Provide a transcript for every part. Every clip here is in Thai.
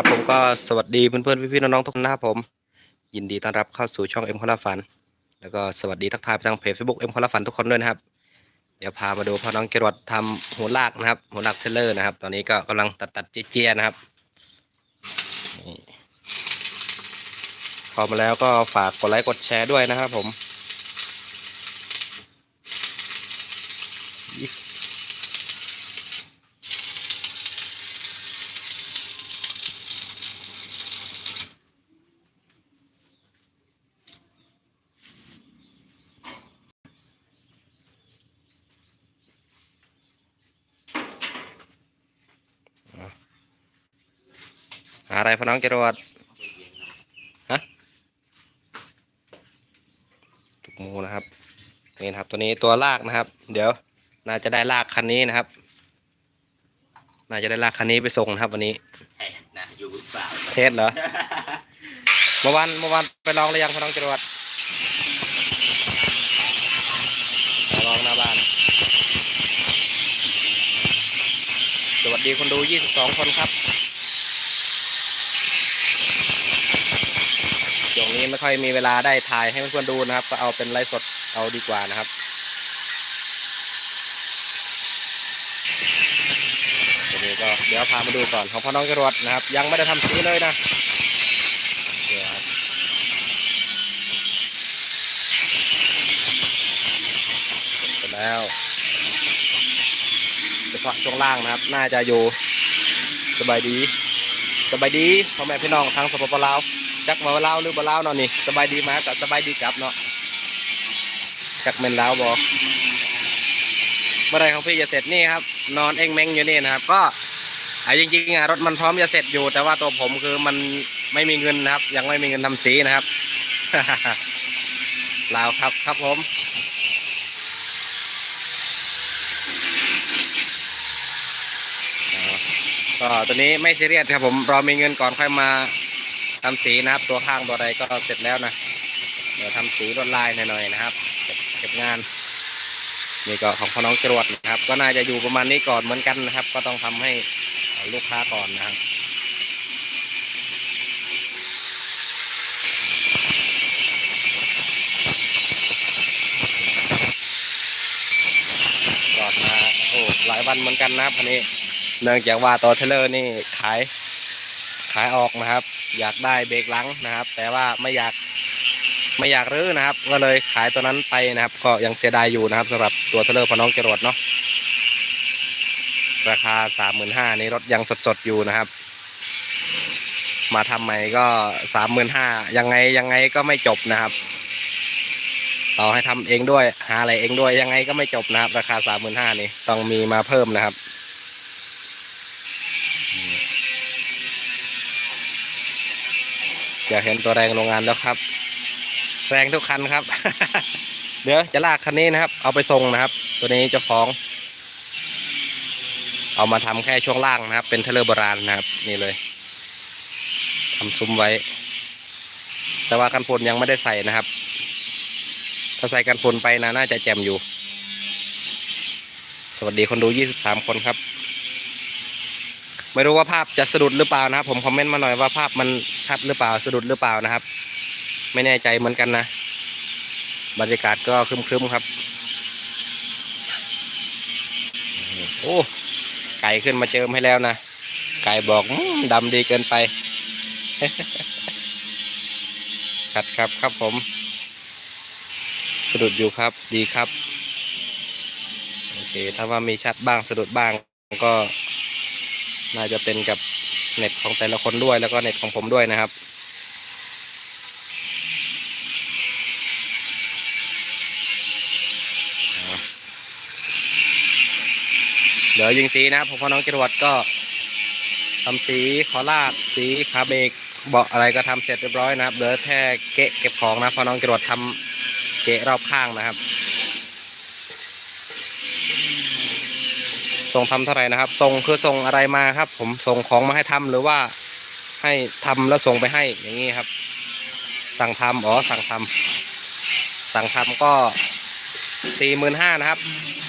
ครับผมก็สวัสดีเพื่อนๆพี่ๆน้องๆทุกคนนะครับผม ยินดีต้อนรับเข้าสู่ช่องเอ็มคอลาฟัน แล้วก็สวัสดีทักทายไปทางเพจเฟซบุ๊กเอ็มคอลาฟันทุกคนด้วยนะครับ เดี๋ยวพามาดูพ่อน้องเกรดทำหัวลากนะครับหัวลากเทรลเลอร์นะครับ ตอนนี้ก็กำลังตัดตัดเจี๊ยนะครับนี่เข้ามาแล้วก็ฝากกดไลค์กดแชร์ด้วยนะครับผม อะไรพอน้องจรวดฮะถูกมูนะครับนี่นะครับ ตัวนี้ตัวลากนะครับ เดี๋ยว น่าจะได้ลากคันนี้นะครับ น่าจะได้ลากคันนี้ไปส่งนะครับ วันนี้เอ๊ะนะอยู่หรือเปล่าเทสเหรอเมื่อวานเมื่อวานไปลองหรือยังพอน้องจรวดลองหน้าบ้าน สวัสดีคนดู 22 คนครับช่วง นี้ไม่ค่อยมีเวลาได้ถ่ายให้เพื่อนๆดูนะครับ ก็เอาเป็นไลฟ์สดเอาดีกว่านะครับทีนี้ก็เดี๋ยวพามาดูก่อนของพ่อน้องจรวดนะครับ ยังไม่ได้ทำสีเลยนะแล้วเฉพาะช่วงล่างนะครับ น่าจะอยู่สบายดี สบายดีพ่อแม่พี่น้องทางสปปลาว จักมาว่าลาหรือบ่ลาเนาะนี่สบายดีมากับสบายดีกลับเนาะจักเป็นลาวบ่เมื่อไรของพี่จะเสร็จนี่ครับ นอนเองแมงอยู่นี่นะครับ ก็ไอะจริงๆอะรถมันพร้อมจะเสร็จอยู่ แต่ว่าตัวผมคือมันไม่มีเงินนะครับ ยังไม่มีเงินทำสีนะครับลาวครับครับผมก็ตัวนี้ไม่ซีเรียสครับผมรอมีเงินก่อนค่อยมา ทำสีนะครับ ตัวข้างตัวใดก็เสร็จแล้วนะเดี๋ยวทำสีลวดลายหน่อยๆนะครับเก็บงานนี่ก็ของพ่อน้องจรวดนะครับ ก็น่าจะอยู่ประมาณนี้ก่อนเหมือนกันนะครับ ก็ต้องทำให้ลูกค้าก่อนนะครับจอดมาโอ้หลายวันเหมือนกันนะครับคันนี้ เนื่องจากว่าตัวเทเลอร์นี่ขายขายออกนะครับ อยากได้เบรกหลังนะครับ แต่ว่าไม่อยากไม่อยากรื้อนะครับ ก็เลยขายตัวนั้นไปนะครับ ก็ยังเสียดายอยู่นะครับสำหรับตัวเทเลอร์พอน้องจรวดเนาะราคาสามหมื่นห้านี่รถยังสดๆอยู่นะครับ มาทำใหม่ก็สามหมื่นห้ายังไงยังไงก็ไม่จบนะครับ ต่อให้ทำเองด้วยหาอะไรเองด้วยยังไงก็ไม่จบนะครับ ราคาสามหมื่นห้านี่ต้องมีมาเพิ่มนะครับ อยากเห็นตัวแรงโรงงานแล้วครับ แรงทุกคันครับ เดี๋ยวจะลากคันนี้นะครับ เอาไปส่งนะครับ ตัวนี้เจ้าของ เอามาทำแค่ช่วงล่างนะครับ เป็นเทเลอร์โบราณนะครับ นี่เลยทำซุ้มไว้ แต่ว่ากันฝนยังไม่ได้ใส่นะครับ ถ้าใส่กันฝนไปนะน่าจะแจ่มอยู่ สวัสดีคนดู 23 คนครับ ไม่รู้ว่าภาพจะสะดุดหรือเปล่านะครับ ผมคอมเมนต์มาหน่อยว่าภาพมันชัดหรือเปล่าสะดุดหรือเปล่านะครับ ไม่แน่ใจเหมือนกันนะ บรรยากาศก็ครึมๆครับ โอ้ไก่ขึ้นมาเจิมให้แล้วนะ ไก่บอกอดำดีเกินไปครับครับครับผมสะดุดอยู่ครับดีครับ โอเค ถ้าว่ามีชัดบ้างสะดุดบ้างก็ น่าจะเป็นกับเน็ตของแต่ละคนด้วยแล้วก็เน็ตของผมด้วยนะครับ เดี๋ยวยิงสีนะครับผมพ่อน้องจรวดก็ทำสีขอลากสีคาเบรกเบาะอะไรก็ทำเสร็จเรียบร้อยนะครับเหลือแค่เกะเก็บของนะพ่อน้องจรวดทำเกะรอบข้างนะครับ ส่งทำเท่าไหร่นะครับ ส่งคือส่งอะไรมาครับ ผมส่งของมาให้ทำหรือว่าให้ทำแล้วส่งไปให้อย่างนี้ครับ สั่งทำอ๋อสั่งทำสั่งทำก็สี่หมื่นห้านะครับ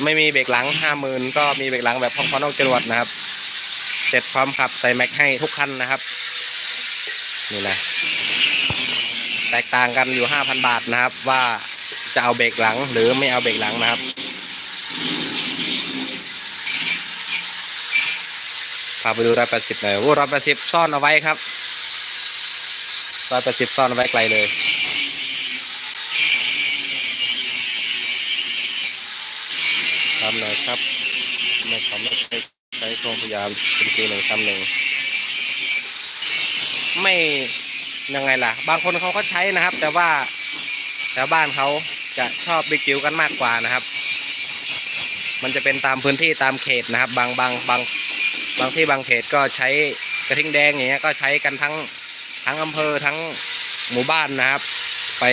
ไม่มีเบรกหลังห้าหมื่นก็มีเบรกหลังแบบพ่อน้องจรวดนะครับ เสร็จพร้อมขับใส่แม็กให้ทุกคันนะครับนี่นะแตกต่างกันอยู่5,000บาทนะครับ ว่าจะเอาเบรกหลังหรือไม่เอาเบรกหลังนะครับ พาไปดูร้อยแปดสิบหน่อยโอ้ร้อยแปดสิบซ่อนเอาไว้ครับร้อยแปดสิบซ่อนเอาไว้ไกลเลยทำหน่อยครับไม่ทำไม่ใช้ใช้โครงพยายามเป็นทีหนึ่งทำหนึ่งไม่ยังไงล่ะ บางคนเขาก็ใช้นะครับ แต่ว่าแถวบ้านเขาจะชอบบิ๊กจิ๋วกันมากกว่านะครับ มันจะเป็นตามพื้นที่ตามเขตนะครับ บางบางบาง บางที่บางเขตก็ใช้กระทิงแดงอย่างเงี้ยก็ใช้กันทั้งทั้งอำเภอทั้งหมู่บ้านนะครับ ไป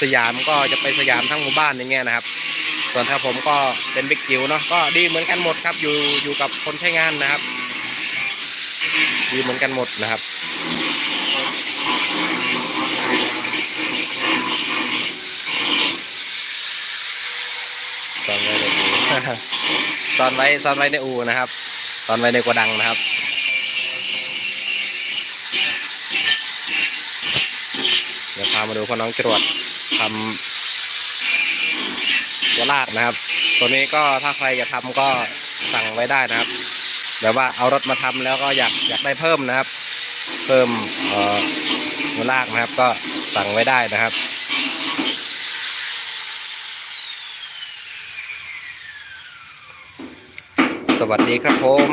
สยามก็จะไปสยามทั้งหมู่บ้านอย่างเงี้ยนะครับ ส่วนถ้าผมก็เป็นบิ๊กจิ๋วเนาะก็ดีเหมือนกันหมดครับอยู่อยู่กับคนใช้งานนะครับ ดีเหมือนกันหมดนะครับซ่อนไว้ในอูซ่อนไว้ซ่อนไว้ในอูนะครับ ซ่อนไว้ในโกดังนะครับ เดี๋ยวพามาดูพ่อน้องจรวดทำวลาดนะครับ ตัวนี้ก็ถ้าใครจะทำก็สั่งไว้ได้นะครับแบบว่าเอารถมาทำแล้วก็อยากอยากได้เพิ่มนะครับ เพิ่มเอ่อลากนะครับ ก็สั่งไว้ได้นะครับ สวัสดีครับผม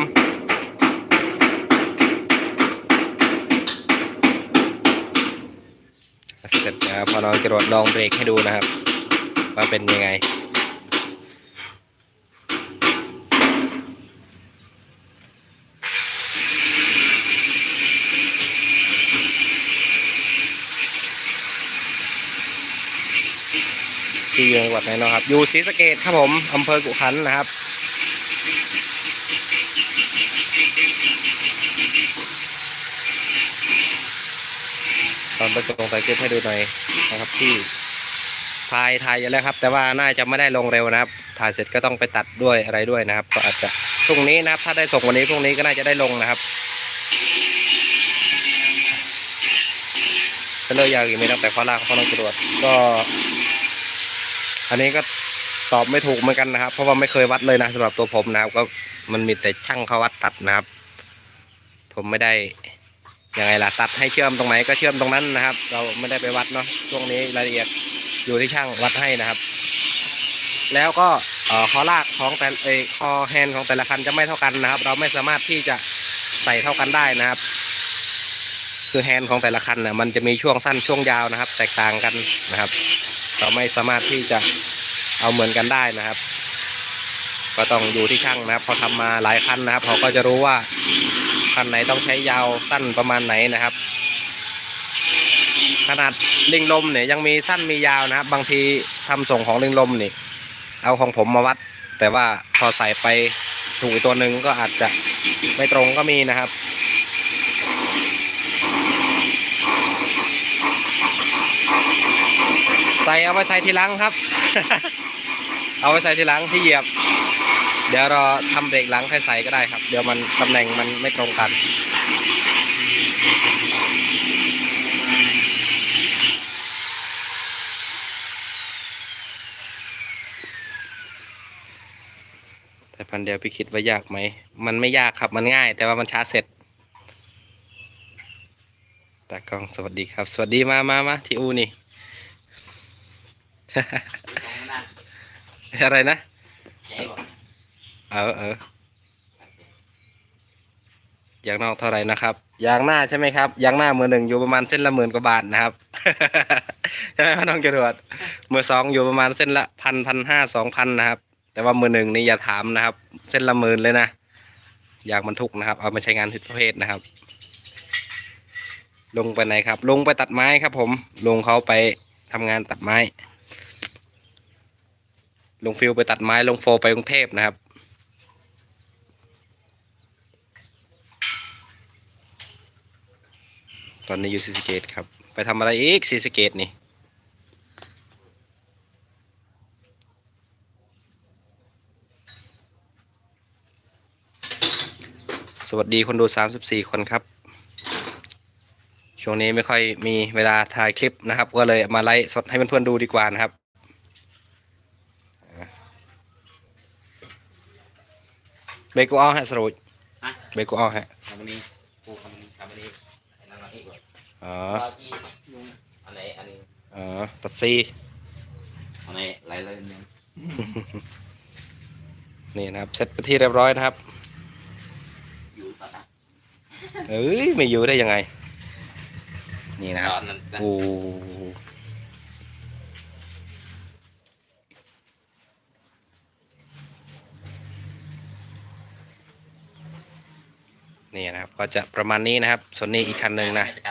เสร็จนะครับพอน้องจรวดลองเบรกให้ดูนะครับ ว่าเป็นยังไง ที่อยู่จังหวัดไหนเนาะครับ อยู่ศรีสะเกดครับผมอำเภอกุขันนะครับ ตอนไปส่งสายเก็บให้ดูหน่อยนะครับที่ถ่ายถ่ายอยู่แล้วครับ แต่ว่าน่าจะไม่ได้ลงเร็วนะครับ ถ่ายเสร็จก็ต้องไปตัดด้วยอะไรด้วยนะครับ ก็อาจจะพรุ่งนี้นะครับ ถ้าได้ส่งวันนี้พรุ่งนี้ก็น่าจะได้ลงนะครับก็เลยยากอีกไม่ตั้งแต่ข้อลากข้อน้องจรวดก็ อันนี้ก็ตอบไม่ถูกเหมือนกันนะครับ เพราะว่าไม่เคยวัดเลยนะสำหรับตัวผมนะครับ ก็มันมีแต่ช่างเขาวัดตัดนะครับ ผมไม่ได้ ยังไงล่ะตัดให้เชื่อมตรงไหนก็เชื่อมตรงนั้นนะครับ เราไม่ได้ไปวัดเนาะช่วงนี้รายละเอียดอยู่ที่ช่างวัดให้นะครับ แล้วก็เอ่อคอลากของแต่เอคอแฮนของแต่ละคันจะไม่เท่ากันนะครับ เราไม่สามารถที่จะใส่เท่ากันได้นะครับ คือแฮนของแต่ละคันน่ะมันจะมีช่วงสั้นช่วงยาวนะครับ แตกต่างกันนะครับ เราไม่สามารถที่จะเอาเหมือนกันได้นะครับ ก็ต้องอยู่ที่ช่างนะครับพอทำมาหลายคันนะครับเขาก็จะรู้ว่า คันไหนต้องใช้ยาวสั้นประมาณไหนนะครับ ขนาดลิงลมเนี่ยยังมีสั้นมียาวนะครับ บางทีทำส่งของลิงลมนี่ เอาของผมมาวัด แต่ว่าพอใส่ไปถูกอีกตัวหนึ่งก็อาจจะไม่ตรงก็มีนะครับใส่เอาไปใส่ทีหลังครับ เอาไปใส่ทีหลังที่เหยียบ เดี๋ยวเราทำเบรกหลังใส่ก็ได้ครับ เดี๋ยวมันตำแหน่งมันไม่ตรงกัน แต่พันเดียวพี่คิดว่ายากไหม มันไม่ยากครับมันง่าย แต่ว่ามันช้าเสร็จตากล้องสวัสดีครับ สวัสดีมามามาที่อูนี่ อะไรนะ เออเออยางนอกเท่าไหร่นะครับยางหน้าใช่ไหมครับยางหน้ามือหนึ่งอยู่ประมาณเส้นละหมื่นกว่าบาทนะครับใช่ไหมพ่อน้องจรวดมือสองอยู่ประมาณเส้นละพันพันห้าสองพันนะครับ แต่ว่ามือหนึ่งนี่อย่าถามนะครับ เส้นละหมื่นเลยนะยากบรรทุกนะครับ เอามาใช้งานผิดประเภทนะครับ ลงไปไหนครับ ลงไปตัดไม้ครับ ผมลงเขาไปทำงานตัดไม้ ลงฟิลไปตัดไม้ลงโฟไปกรุงเทพนะครับ อนนี้อยู่ศรีสะเกตครับ ไปทำอะไรอีกศรีสะเกตนี่สวัสดีคนดู 34 คนครับ ช่วงนี้ไม่ค่อยมีเวลาถ่ายคลิปนะครับ ก็เลยมาไลฟ์สดให้เพื่อนๆดูดีกว่านะครับเบกูอ้อฮะสรุปฮะเบกูอ้อฮะทำอันนี้ปูทำอันนี้ทำอันนี้ไอ้นั่นมาอีกก่ อนอ๋อรอที่ยุงอันไหนอันนี้อ๋อตัดซีอันไหนอะไรเลยเนี่ยนี่นะครับเสร็จไปนที่เรียบร้อยนะครับ อยู่ปะนะเอ้ยไม่อยู่ได้ยังไง นี่นะคตรับอนนั้นนะโอ้นี่นะครับ ก็จะประมาณนี้นะครับ ส่วนนี้อีกคันหนึ่งนะไม่ได้กั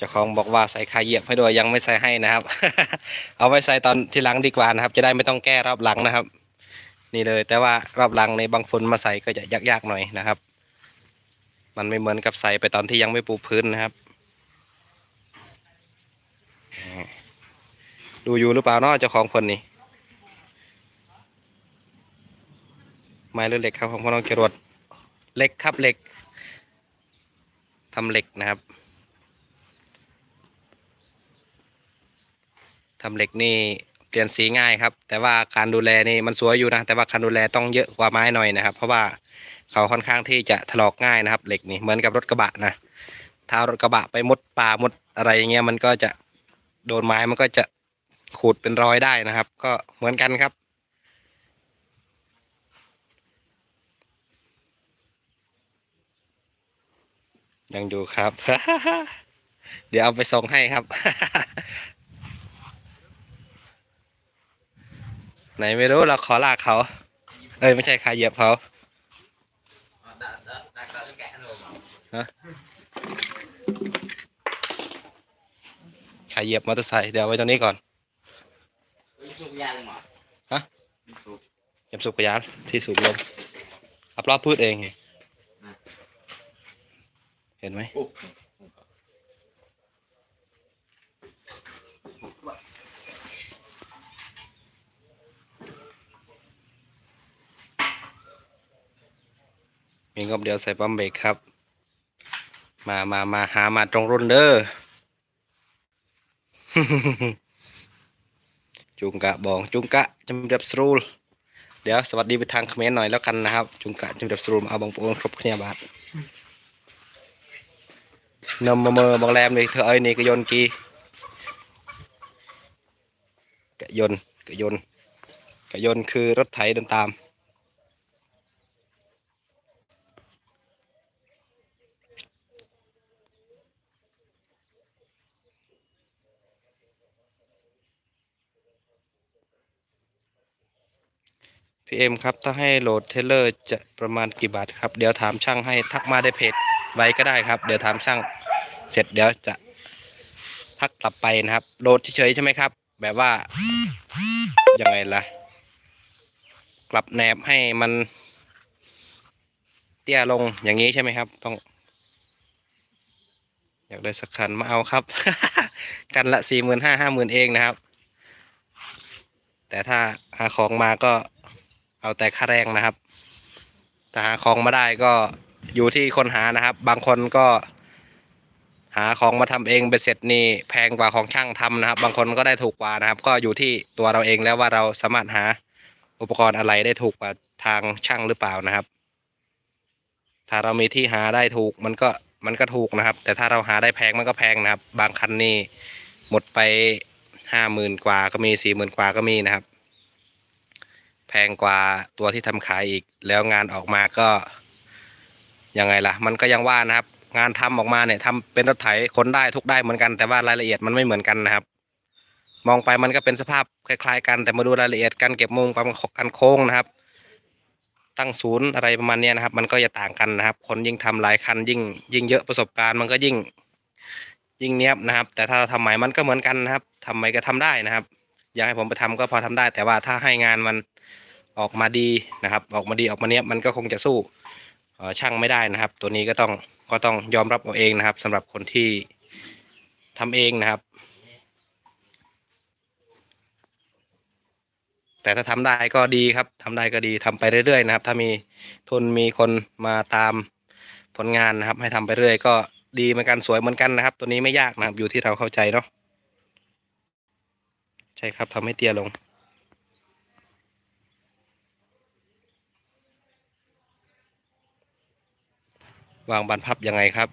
จ้าของบอกว่าใส่คาเหยียบให้ด้วยยังไม่ใส่ให้นะครับ เอาไว้ใส่ตอนที่หลังดีกว่านะครับ จะได้ไม่ต้องแก้รอบหลังนะครับ นี่เลย แต่ว่ารอบหลังในบางฝนมาใส่ก็จะยากๆหน่อยนะครับ มันไม่เหมือนกับใส่ไปตอนที่ยังไม่ปูพื้นนะครับ ดูอยู่หรือเปล่าเนาะเจ้าของคนนี้ไม้หรือเหล็กครับของพ่อน้องจรวดเหล็กครับเหล็กทำเหล็กนะครับ ทำเหล็กนี่เปลี่ยนสีง่ายครับ แต่ว่าการดูแลนี่มันสวยอยู่นะ แต่ว่าการดูแลต้องเยอะกว่าไม้หน่อยนะครับ เพราะว่าเขาค่อนข้างที่จะถลอกง่ายนะครับ เหล็กนี่เหมือนกับรถกระบะนะถ้ารถกระบะไปมุดป่ามดอะไรอย่างเงี้ยมันก็จะโดนไม้มันก็จะขูดเป็นรอยได้นะครับ ก็เหมือนกันครับยังอยู่ครับ เดี๋ยวเอาไปส่งให้ครับ ไหนไม่รู้เราขอลากเขา เอ้ยไม่ใช่ขาเหยียบเขาอ๋อดักดักดักดักแกะโน่มาขาเหยียบมอเตอร์ไซค์เดี๋ยวเอาไว้ตรงนี้ก่อนเฮ้ยชุบยางมาฮะชุบเก็บสูบกระยานที่สูบลมอับรอบพืชเองไงเห็นไหม มีงบเดียวใส่ปั๊มเบรกครับ มามามาหามาตรงรุ่นเด้อจุงกะบองจุงกะจำเรียบสรูลเดี๋ยวสวัสดีไปทางเขมรหน่อยแล้วกันนะครับ จุงกะจำเรียบสรูลเอาบางโปูนครบเคลียบาทนมมาเมอบางแรมนี่เธอเอ้ยนี่กยนกีกยนกยนกยนคือรถไถเดินตาม พี่เอ็มครับ ถ้าให้โหลดเทเลอร์จะประมาณกี่บาทครับ เดี๋ยวถามช่างให้ทักมาได้เพจไว้ก็ได้ครับ เดี๋ยวถามช่างเสร็จเดี๋ยวจะทักกลับไปนะครับ โหลดเฉยๆใช่ไหมครับ แบบว่ายังไงล่ะ กลับแนบให้มัน เตี้ยลงอย่างนี้ใช่ไหมครับ ต้อง อยากได้สักคันมาเอาครับ กันละสี่หมื่นห้าห้าหมื่นเองนะครับ แต่ถ้าหาของมาก็ เอาแต่ค่าแรงนะครับถ้าหาของมาได้ก็อยู่ที่คนหานะครับ บางคนก็หาของมาทำเองเป็นเสร็จนี่แพงกว่าของช่างทำนะครับ บางคนก็ได้ถูกกว่านะครับ ก็อยู่ที่ตัวเราเองแล้วว่าเราสามารถหาอุปกรณ์อะไรได้ถูกกว่าทางช่างหรือเปล่านะครับ ถ้าเรามีที่หาได้ถูกมันก็มันก็ถูกนะครับ แต่ถ้าเราหาได้แพงมันก็แพงนะครับ บางคันนี่หมดไปห้าหมื่นกว่าก็มีสี่หมื่นกว่าก็มีนะครับ แพงกว่าตัวที่ทำขายอีก แล้วงานออกมาก็ยังไงล่ะ มันก็ยังว่านะครับ งานทำออกมาเนี่ยทำเป็นรถไถขนได้ทุกได้เหมือนกันแต่ว่ารายละเอียดมันไม่เหมือนกันนะครับ มองไปมันก็เป็นสภาพคล้าย ๆ กันแต่มาดูรายละเอียดการเก็บมุมการการโค้งนะครับ ตั้งศูนย์อะไรประมาณนี้นะครับ มันก็จะต่างกันนะครับ คนยิ่งทำหลายคันยิ่ง ยิ่งเยอะประสบการณ์มันก็ยิ่งยิ่งเนี้ยบนะครับ แต่ถ้าเราทำใหม่มันก็เหมือนกันนะครับทำใหม่ก็ทำได้นะครับ อยากให้ผมไปทำก็พอทำได้ แต่ว่าถ้าให้งานมัน ออกมาดีนะครับ ออกมาดีออกมาเนี้ยมันก็คงจะสู้ช่างไม่ได้นะครับ ตัวนี้ก็ต้องก็ต้องยอมรับเอาเองนะครับสำหรับคนที่ทำเองนะครับ แต่ถ้าทำได้ก็ดีครับทำได้ก็ดีทำไปเรื่อยๆนะครับ ถ้ามีทุนมีคนมาตามผลงานนะครับ ให้ทำไปเรื่อยก็ดีเหมือนกันสวยเหมือนกันนะครับ ตัวนี้ไม่ยากนะครับ อยู่ที่เราเข้าใจเนาะใช่ครับทำให้เตี้ยลง วางบานพับยังไงครับ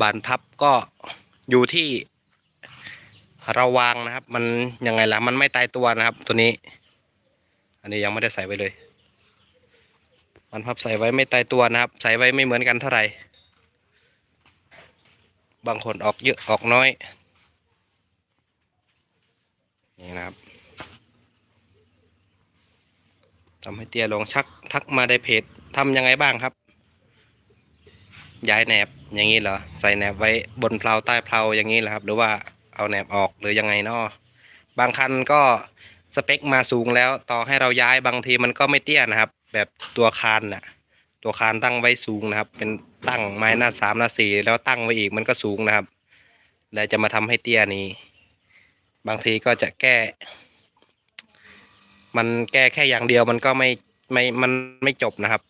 บานพับก็อยู่ที่เราวางนะครับ มันยังไงล่ะมันไม่ตายตัวนะครับ ตัวนี้ อันนี้ยังไม่ได้ใส่ไว้เลยบานพับใส่ไว้ไม่ตายตัวนะครับ ใส่ไว้ไม่เหมือนกันเท่าไหร่บางคนออกเยอะออกน้อยนี่นะครับทำให้เตี้ยลงชักทักมาได้เพจทำยังไงบ้างครับ ย้ายแหนบอย่างนี้เหรอใส่แหนบไว้บนเพลาใต้เพลาอย่างนี้เหรอครับ หรือว่าเอาแหนบออกหรือยังไงเนาะบางคันก็สเปคมาสูงแล้วต่อให้เราย้ายบางทีมันก็ไม่เตี้ยนะครับ แบบตัวคานน่ะ ตัวคานตั้งไว้สูงนะครับ เป็นตั้งไม้หน้าสามหน้าสี่แล้วตั้งไว้อีกมันก็สูงนะครับ แล้วจะมาทำให้เตี้ยนี้ บางทีก็จะแก้ มันแก้แค่อย่างเดียวมันก็ไม่ไม่มันไม่จบนะครับ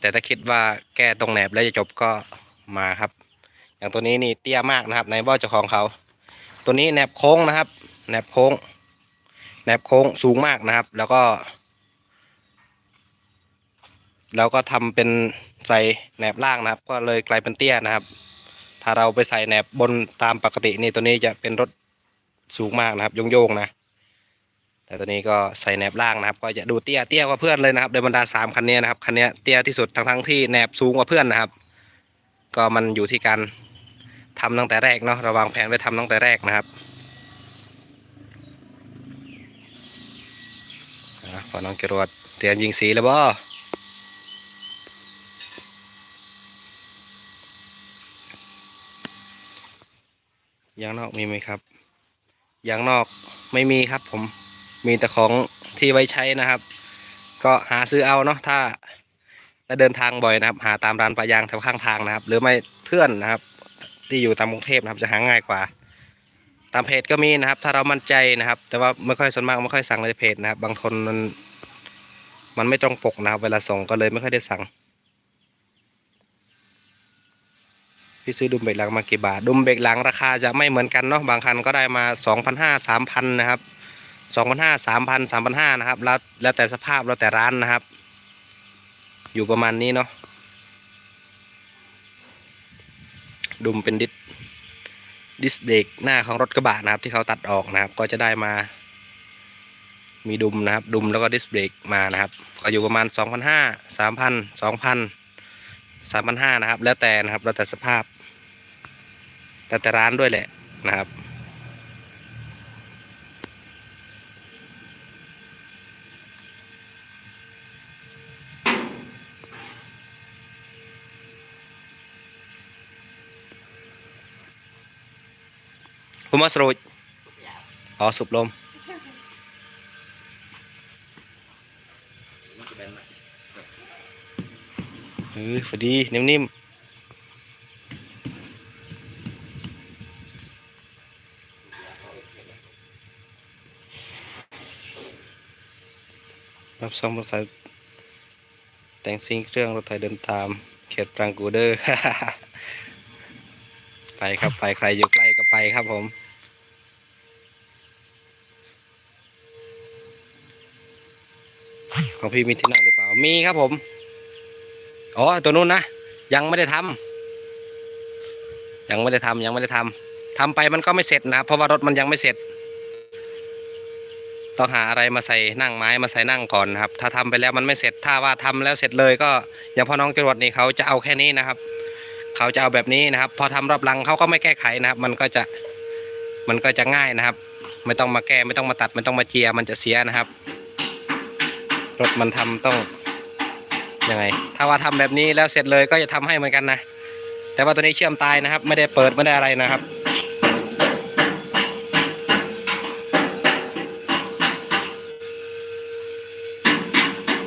แต่ถ้าคิดว่าแก้ตรงแหนบแล้วจะจบก็มาครับ อย่างตัวนี้นี่เตี้ยมากนะครับ ในบ่อเจ้าของเขา ตัวนี้แหนบโค้งนะครับ แหนบโค้ง แหนบโค้งสูงมากนะครับ แล้วก็แล้วก็ทำเป็นใส่แหนบล่างนะครับ ก็เลยกลายเป็นเตี้ยนะครับ ถ้าเราไปใส่แหนบบนตามปกตินี่ตัวนี้จะเป็นรถสูงมากนะครับโยงๆนะ แต่ตัวนี้ก็ใส่แหนบล่างนะครับ ก็จะดูเตี้ยเตี้ยกว่าเพื่อนเลยนะครับในบรรดาสามคันนี้นะครับคันนี้เตี้ยที่สุดทั้งทั้งที่แหนบสูงกว่าเพื่อนนะครับ ก็มันอยู่ที่การทำตั้งแต่แรกเนาะราวางแผนไว้ทำตั้งแต่แรกนะครับอะขอน้องจรวดเตรียมยิงสีแล้วบ่ยางนอกมีไหมครับยางนอกไม่มีครับผม มีแต่ของที่ไว้ใช้นะครับ ก็หาซื้อเอาเนาะถ้าถ้าเดินทางบ่อยนะครับ หาตามร้านปะยางแถวข้างทางนะครับ หรือไม่เพื่อนนะครับ ที่อยู่ตามกรุงเทพนะครับ จะหาง่ายกว่า ตามเพจก็มีนะครับ ถ้าเรามั่นใจนะครับ แต่ว่าไม่ค่อยส่วนมากไม่ค่อยสั่งในเพจนะครับ บางคนมันมันไม่ตรงปกนะครับ เวลาส่งก็เลยไม่ค่อยได้สั่งพี่ซื้อดุมเบรกหลังมากี่บาทดุมเบรกหลังราคาจะไม่เหมือนกันเนาะบางคันก็ได้มาสองพันห้าสามพันนะครับ สองพันห้าสามพันสามพันห้านะครับแล้วแล้วแต่สภาพแล้วแต่ร้านนะครับ อยู่ประมาณนี้เนาะดุมเป็นดิสดิสเบรกหน้าของรถกระบะนะครับ ที่เขาตัดออกนะครับ ก็จะได้มา มีดุมนะครับ ดุมแล้วก็ดิสเบรกมานะครับ ก็อยู่ประมาณสองพันห้าสามพันสองพันสามพันห้านะครับ แล้วแต่นะครับ แล้วแต่สภาพ แล้วแต่ร้านด้วยแหละนะครับ มมาสรุปอ๋อสูบลมเออพอดี นิ่มๆรับซ่อมรถไถแต่งซิงเครื่องรถไถเดินตาม เขตปรางกูเดอร์ ไปครับไปใครอยู่ใกล้ก็ไปครับผม ของพี่มีที่นั่งหรือเปล่า มีครับผม อ๋อ ตัวนู้นนะ ยังไม่ได้ทำยังไม่ได้ทำยังไม่ได้ทำทำไปมันก็ไม่เสร็จนะครับเพราะว่ารถมันยังไม่เสร็จ ต้องหาอะไรมาใส่นั่งไม้มาใส่นั่งก่อนนะครับ ถ้าทำไปแล้วมันไม่เสร็จ ถ้าว่าทำแล้วเสร็จเลยก็ อย่างพ่อน้องจรวดนี่เขาจะเอาแค่นี้นะครับ เขาจะเอาแบบนี้นะครับ พอทำรอบหลังเขาก็ไม่แก้ไขนะครับ มันก็จะ มันก็จะง่ายนะครับ ไม่ต้องมาแก้ ไม่ต้องมาตัด ไม่ต้องมาเจีย มันจะเสียนะครับ รถมันทำต้องยังไง ถ้าว่าทำแบบนี้แล้วเสร็จเลยก็จะทำให้เหมือนกันนะ แต่ว่าตัวนี้เชื่อมตายนะครับ ไม่ได้เปิดไม่ได้อะไรนะครับ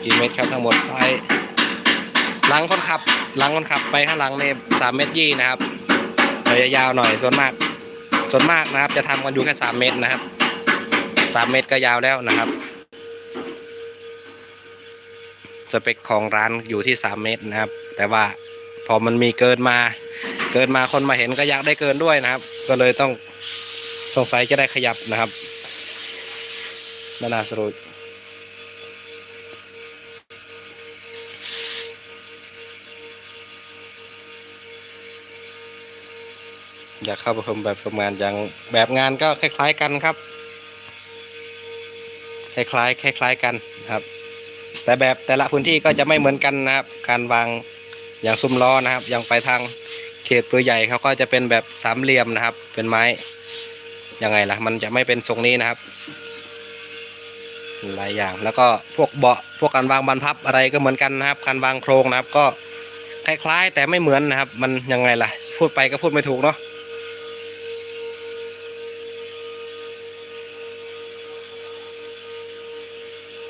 กี่เมตรครับทั้งหมดไปหลังคนขับ หลังคนขับไปข้างหลังในสามเมตรยี่นะครับระยะยาวหน่อยส่วนมาก ส่วนมากนะครับ จะทำกันอยู่แค่สามเมตรนะครับสามเมตรก็ยาวแล้วนะครับ สเปคของร้านอยู่ที่ 3 เมตรนะครับ แต่ว่าพอมันมีเกินมา เกินมาคนมาเห็นก็อยากได้เกินด้วยนะครับ ก็เลยต้องสงสัยจะได้ขยับนะครับนานาสรุปอยากเข้าไปชมแบบประมาณอย่างแบบงานก็คล้าย ๆ กันครับ คล้ายๆคล้าย ๆ กันครับ แต่แบบแต่ละพื้นที่ก็จะไม่เหมือนกันนะครับ การวางอย่างซุ้มล้อนะครับ อย่างไปทางเขตปือใหญ่เขาก็จะเป็นแบบสามเหลี่ยมนะครับ เป็นไม้ยังไงล่ะ มันจะไม่เป็นทรงนี้นะครับ หลายอย่างแล้วก็พวกเบาะพวกการวางบรรพับอะไรก็เหมือนกันนะครับ การวางโครงนะครับ ก็คล้ายๆ แต่ไม่เหมือนนะครับ มันยังไงล่ะ พูดไปก็พูดไม่ถูกเนาะ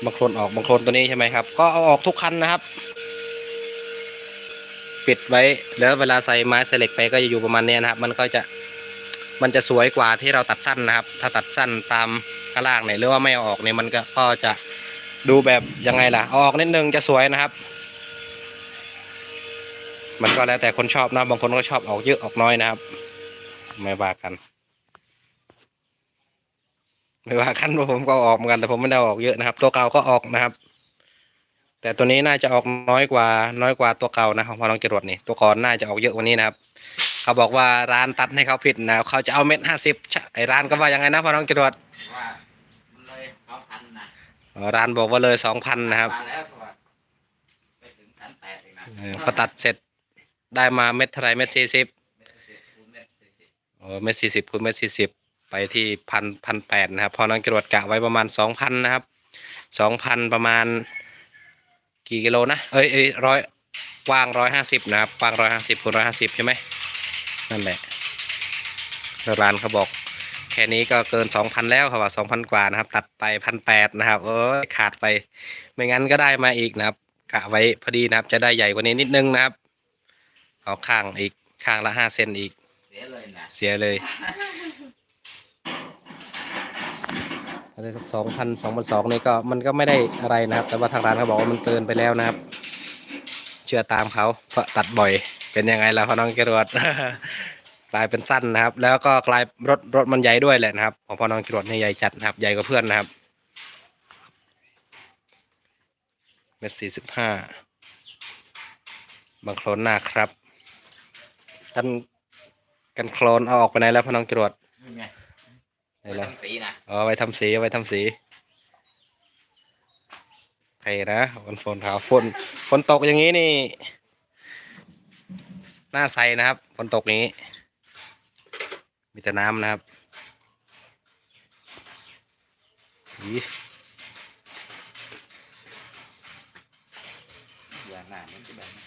บางโคลนออกบางโคลนตัวนี้ใช่ไหมครับ ก็เอาออกทุกคันนะครับ ปิดไว้แล้วเวลาใส่ไม้ใส่เหล็กไปก็จะอยู่ประมาณนี้นะครับ มันก็จะมันจะสวยกว่าที่เราตัดสั้นนะครับ ถ้าตัดสั้นตามข้างล่างเนี่ยหรือว่าไม่เอาออกเนี่ยมันก็ก็จะดูแบบยังไงล่ะอออกนิดนึงจะสวยนะครับ มันก็แล้วแต่คนชอบนะบางคนก็ชอบออกเยอะออกน้อยนะครับ ไม่ว่ากัน ไม่ว่ากันว่าผมก็เอาออกเหมือนกันแต่ผมไม่ได้เอาออกเยอะนะครับ ตัวเก่าก็ออกนะครับ แต่ตัวนี้น่าจะออกน้อยกว่า น้อยกว่าตัวเก่านะของพอน้องจรวดนี่ตัวก่อนน่าจะออกเยอะกว่านี้นะครับ เขาบอกว่าร้านตัดให้เขาผิดนะเขาจะเอาเม็ดห้าสิบไอร้านก็ว่ายังไงนะพอน้องจรวดว่ามันเลยเขาพันนะอ๋อร้านบอกว่าเลยสองพันนะครับมาแล้วก็ว่าไปถึงพันแปดเองนะเออพอตัดเสร็จได้มาเม็ดเท่าไหรเม็ดสี่สิบเม็ดสิบคูณเม็ดสี่สิบอ๋อเม็ดสี่สิบคูณเม็ดสี่สิบ ไปที่พันพันแปดนะครับ พอน้องจรวดกะไว้ประมาณสองพันนะครับสองพันประมาณ กี่กิโลนะ เอ้ยเอ้ยร้อยกว้างร้อยห้าสิบนะครับกว้างร้อยห้าสิบคูณร้อยห้าสิบใช่ไหมนั่นแหละแล้วร้านเขาบอก แค่นี้ก็เกินสองพันแล้วเขาบอกสองพันกว่านะครับ ตัดไปพันแปดนะครับ เออขาดไป ไม่งั้นก็ได้มาอีกนะครับกะไว้พอดีนะครับ จะได้ใหญ่กว่านี้นิดนึงนะครับเอาข้างอีกข้างละห้าเซนอีก เสียเลยนะ เสียเลย อะไรสักสองพันสองพันสองนี่ก็มันก็ไม่ได้อะไรนะครับ แต่ว่าทางร้านเขาบอกว่ามันเกินไปแล้วนะครับ เชื่อตามเขาเพราะตัดบ่อย เป็นยังไงล่ะพ่อน้องจรวดกลายเป็นสั้นนะครับ แล้วก็กลายรถรถมันใหญ่ด้วยแหละนะครับของพ่อน้องจรวดนี่ใหญ่จัดนะครับ ใหญ่กว่าเพื่อนนะครับเมตรสี่สิบห้าบางโคลนหน้าครับกันกันโคลนเอาออกไปไหนแล้วพ่อน้องจรวดนี่ไง ไหนแล้วทำสีนะเอาไว้ทำสีเอาไว้ทำสีโอเคนะฝนฝนขาวฝนฝนตกอย่างนี้นี่ หน้าใสนะครับฝนตกอย่างนี้ มีแต่น้ำนะครับอี อย่างหน้ามันจะแบบนี้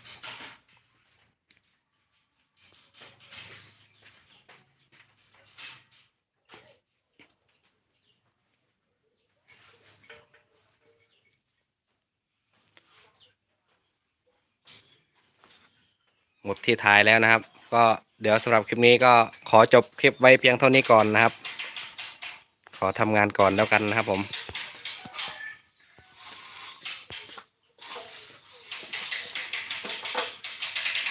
หมดที่ท้ายแล้วนะครับ ก็เดี๋ยวสำหรับคลิปนี้ก็ขอจบคลิปไว้เพียงเท่านี้ก่อนนะครับ ขอทำงานก่อนแล้วกันนะครับผม